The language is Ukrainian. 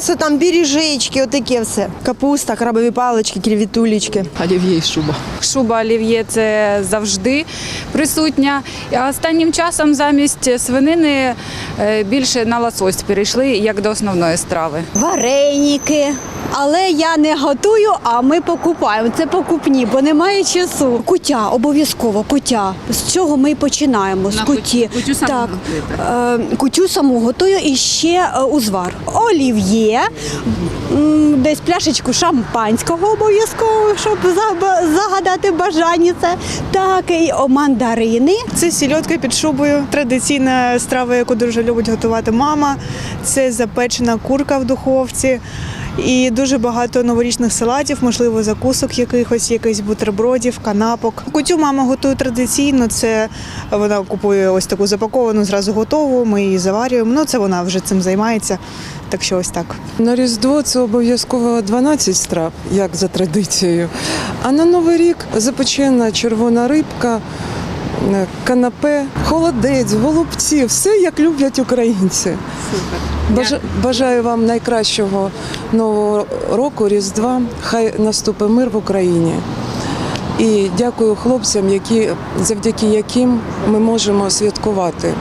м'ясо, там біріжечки, отаке все. Капуста, крабові палички, креветулечки. Олів'є і шуба. Шуба олів'є це завжди присутня. А останнім часом замість свинини е, більше на лосось перейшли як до основної страви. вареники. Але я не готую, а ми покупаємо. Це покупні, бо немає часу. Кутя, обов'язково кутя. З чого ми й починаємо? З На куті. кутю- кутю саму так, е, кутю саму готую і ще е, узвар. Олів'є, м, десь пляшечку шампанського обов'язково, щоб заба- загадати бажання це. Так, і о, мандарини. Це сільотка під шубою. Традиційна страва, яку дуже любить готувати мама. Це запечена курка в духовці. І дуже багато новорічних салатів, можливо, закусок якихось, якихось бутербродів, канапок. Кутю мама готує традиційно. Це вона купує ось таку запаковану, зразу готову. Ми її заварюємо. Ну це вона вже цим займається. Так що ось так. На Різдво це обов'язково 12 страв, як за традицією. А на Новий рік запечена червона рибка, канапе, холодець, голубці, все як люблять українці. Супер. Бажаю вам найкращого нового року, Різдва. Хай наступить мир в Україні. І дякую хлопцям, які, завдяки яким ми можемо святкувати.